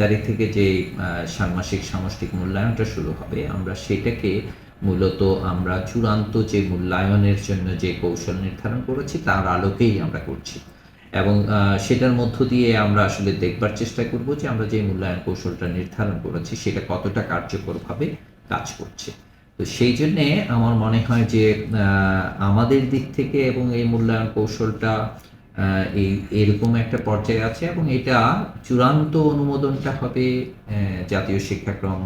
তারিখ থেকে যে ষান্মাসিক সামষ্টিক মূল্যায়নটা শুরু হবে, আমরা সেটাকে মূলত আমরা চূড়ান্ত যে মূল্যায়নের জন্য যে কৌশল নির্ধারণ করেছি, তার আলোকেই আমরা করছি। এবং সেটার মধ্য দিয়ে আমরা আসলে দেখবার চেষ্টা করব যে আমরা যে মূল্যায়ন কৌশলটা নির্ধারণ করেছি, সেটা কতটা কার্যকরভাবে কাজ করছে। তো সেই জন্যে আমার মনে হয় যে আমাদের দিক থেকে এবং এই মূল্যায়ন কৌশলটা এই এরকম একটা পর্যায়ে আছে এবং এটা চূড়ান্ত অনুমোদনটা হবে জাতীয় শিক্ষাক্রম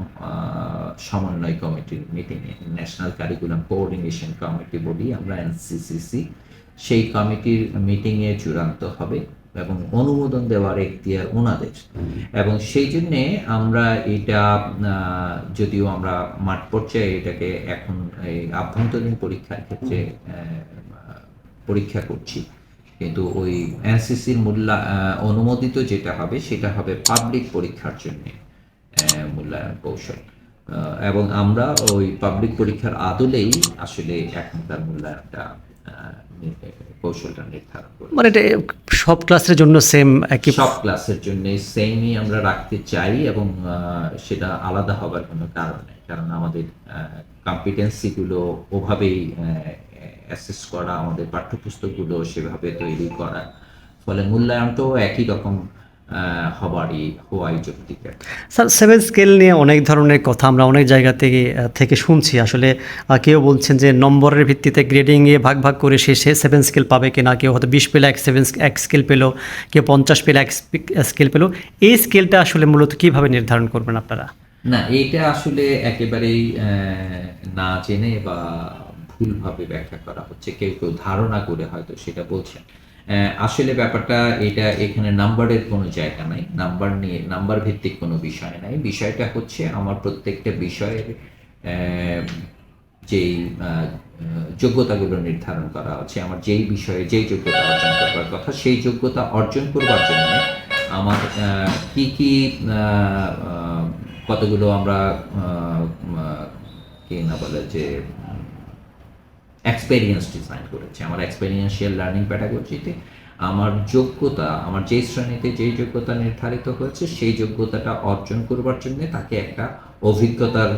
সমন্বয় কমিটির মিটিংয়ে ন্যাশনাল কারিকুলাম কোঅর্ডিনেশন কমিটি বলি আমরা এনসিসিসি সেই কমিটির মিটিংয়ে চূড়ান্ত হবে এবং অনুমোদন দেওয়ার এখতিয়ার ওনাদের। এবং সেই জন্যে আমরা এটা যদিও আমরা মাঠ পর্যায়ে এটাকে এখন এই আভ্যন্তরীণ পরীক্ষার ক্ষেত্রে পরীক্ষা করছি কিন্তু ওই এনসিসির মূল্যা অনুমোদিত যেটা হবে সেটা হবে পাবলিক পরীক্ষার জন্য মূল্যায়ন কৌশল। এবং আমরা ওই পাবলিক পরীক্ষার আদলেই আসলে এখন তার মূল্যায়নটা কৌশলটা নির্ধারণ করি। মানে এটা সব ক্লাসের জন্য সেম একই সব ক্লাসের জন্য সেমই আমরা রাখতে চাই এবং সেটা আলাদা হবার কোনো কারণ নেই। কারণ আমাদের কম্পিটেন্সিগুলো ওভাবেই অ্যাসেস করা আমাদের পাঠ্যপুস্তকগুলো সেভাবে তৈরি করা। ফলে মূল্যায়নটাও একই রকম হবারই হওয়াই যৌক্তিক। স্যার সেভেন স্কেল নিয়ে অনেক ধরনের কথা আমরা অনেক জায়গা থেকে থেকে শুনছি। আসলে কেউ বলছেন যে নম্বরের ভিত্তিতে গ্রেডিংয়ে ভাগ ভাগ করে সে সে সেভেন স্কেল পাবে কিনা কেউ হয়তো বিশ পেলে এক সেভেন এক স্কেল পেল কেউ পঞ্চাশ পেলে এক স্কেল পেল। এই স্কেলটা আসলে মূলত কীভাবে নির্ধারণ করবেন আপনারা? না এইটা আসলে একেবারেই না জেনে বা ভুলভাবে ব্যাখ্যা করা হচ্ছে, কেউ কেউ ধারণা করে হয়তো সেটা বলছেন। আসলে ব্যাপারটা এটা এখানে নাম্বারের কোনো জায়গা নাই, নাম্বার নিয়ে, নাম্বার ভিত্তিক কোনো বিষয় নাই। বিষয়টা হচ্ছে আমার প্রত্যেকটা বিষয়ের যেই যোগ্যতাগুলো নির্ধারণ করা আছে আমার যেই বিষয়ে যেই যোগ্যতা অর্জন করবার কথা, সেই যোগ্যতা অর্জন করবার জন্য আমার কি কি কতগুলো আমরা কি না বলে যে এক্সপেরিয়েন্স ডিজাইন করেছি। আমার এক্সপেরিয়েন্সিয়াল লার্নিং প্যাটাগজিতে আমার যোগ্যতা, আমার যেই শ্রেণীতে যেই যোগ্যতা নির্ধারিত হয়েছে, সেই যোগ্যতাটা অর্জন করবার জন্য তাকে একটা অভিজ্ঞতার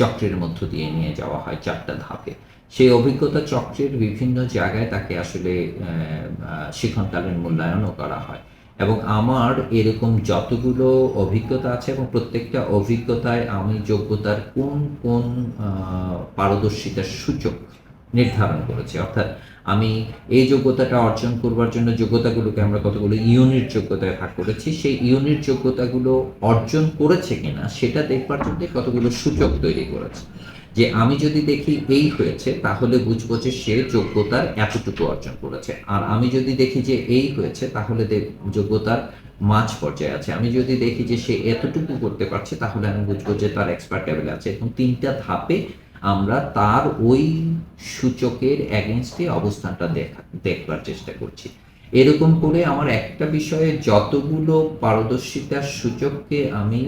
চক্রের মধ্য দিয়ে নিয়ে যাওয়া হয় চারটা ধাপে। সেই অভিজ্ঞতা চক্রের বিভিন্ন জায়গায় তাকে আসলে শিক্ষণকালীন মূল্যায়নও করা হয়। এবং আমার এরকম যতগুলো অভিজ্ঞতা আছে এবং প্রত্যেকটা অভিজ্ঞতায় আমি যোগ্যতার কোন কোন পারদর্শিতার সূচক নির্ধারণ করেছি। অর্থাৎ আমি এই যোগ্যতাটা অর্জন করবার জন্য যোগ্যতাগুলোকে আমরা কতগুলো ইউনিট যোগ্যতায় ভাগ করেছি, সেই ইউনিট যোগ্যতাগুলো অর্জন করেছে কিনা সেটা দেখবার জন্য কতগুলো সূচক তৈরি করেছে। যে আমি যদি দেখি এই হয়েছে, তাহলে বুঝব যে সে যোগ্যতার এতটুকু অর্জন করেছে। আর আমি যদি দেখি যে এই হয়েছে, তাহলে যোগ্যতার মাঝ পর্যায়ে আছে। আমি যদি দেখি যে সে এতটুকু করতে পারছে, তাহলে আমি বুঝব যে তার এক্সপার্ট লেভেলে আছে। এবং তিনটা ধাপে আমরা তার ওই সূচকের অ্যাগেনস্টে অবস্থানটা দেখা, দেখবার চেষ্টা করছি। এরকম করে আমার একটা বিষয়ে যতগুলো পারদর্শিতার সূচককে আমি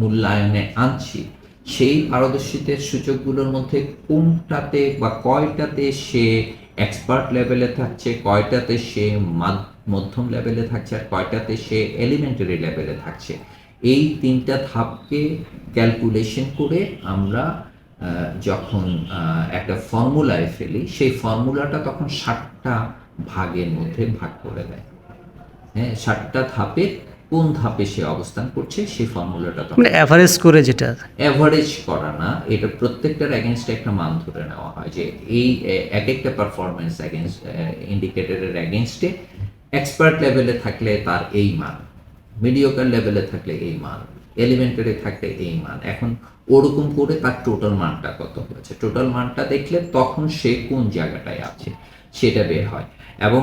মূল্যায়নে আনছি, সেই পারদর্শিতার সূচকগুলোর মধ্যে কোনটাতে বা কয়টাতে সে এক্সপার্ট লেভেলে থাকছে, কয়টাতে সে মধ্যম লেভেলে থাকছে, আর কয়টাতে সে এলিমেন্টারি লেভেলে থাকছে। এই তিনটা ধাপকে ক্যালকুলেশন করে আমরা যখন একটা ফর্মুলায় ফেলি সেই ফর্মুলাটা তখন ষাটটা ভাগের মধ্যে ভাগ করে দেয়। হ্যাঁ ষাটটা ধাপে কোন ধাপে সে অবস্থান করছে সেই ফর্মুলাটা তখন মানে অ্যাভারেজ করে যেটা। অ্যাভারেজ করা না এটা প্রত্যেকটার এগেনস্টে একটা মান ধরে নেওয়া হয় যে এই এক একটা পারফরমেন্স এগেনস্ট ইন্ডিকেটরের এগেনস্টে এক্সপার্ট লেভেলে থাকলে তার এই মান মিডিওকার লেভেলে থাকলে এই মান। এলিমেন্টারি থাকে এই মান। এখন ওরকম করে তার টোটাল মানটা কত হয়েছে? টোটাল মানটা দেখলে তখন সে কোন জায়গাটায় আছে, সেটা বের হয়। এবং